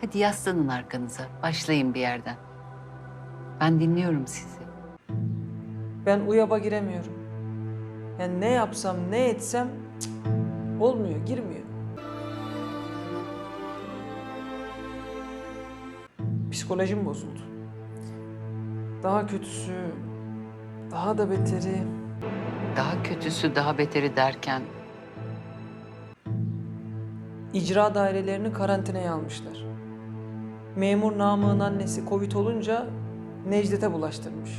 Hadi yaslanın arkanıza. Başlayın bir yerden. Ben dinliyorum sizi. Ben UYAB'a giremiyorum. Yani ne yapsam ne etsem cık, olmuyor, girmiyor. Psikolojim bozuldu. Daha kötüsü, daha da beteri. Daha kötüsü, daha beteri derken icra dairelerini karantinaya almışlar. Memur Namık'ın annesi Covid olunca Necdet'e bulaştırmış.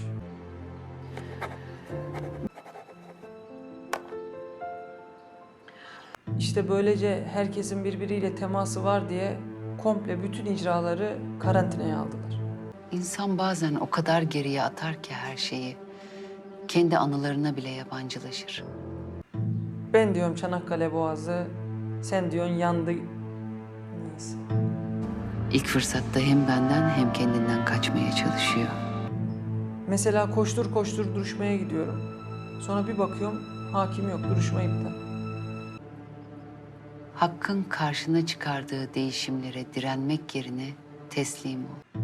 İşte böylece herkesin birbiriyle teması var diye komple bütün icraları karantinaya aldılar. insan bazen o kadar geriye atar ki her şeyi. Kendi anılarına bile yabancılaşır. Ben diyorum Çanakkale Boğazı, sen diyorsun yandı. Neyse. İlk fırsatta hem benden hem kendinden kaçmaya çalışıyor. Mesela koştur koştur duruşmaya gidiyorum. Sonra bir bakıyorum hakim yok, duruşma iptal. Hakkın karşına çıkardığı değişimlere direnmek yerine teslim ol.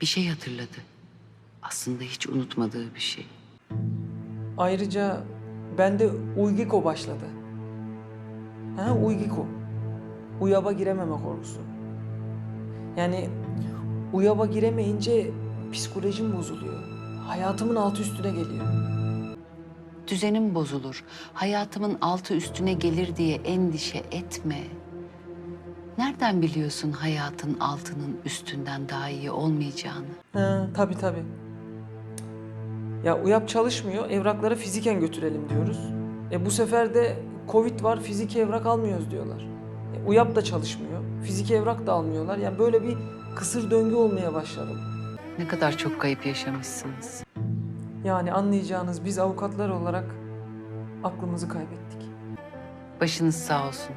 Bir şey hatırladı. Aslında hiç unutmadığı bir şey. Ayrıca bende Uygiko başladı. Ha, Uygiko. Uyaba girememe korkusu. Yani uyaba giremeyince psikolojim bozuluyor. Hayatımın altı üstüne geliyor. Düzenim bozulur. Hayatımın altı üstüne gelir diye endişe etme. Nereden biliyorsun hayatın altının üstünden daha iyi olmayacağını? Ha, tabii tabii. Ya UYAP çalışmıyor, evrakları fiziken götürelim diyoruz. E bu sefer de Covid var, fiziki evrak almıyoruz diyorlar. E, UYAP da çalışmıyor, fiziki evrak da almıyorlar. Yani böyle bir kısır döngü olmaya başladı. Ne kadar çok kayıp yaşamışsınız. Yani anlayacağınız biz avukatlar olarak aklımızı kaybettik. Başınız sağ olsun.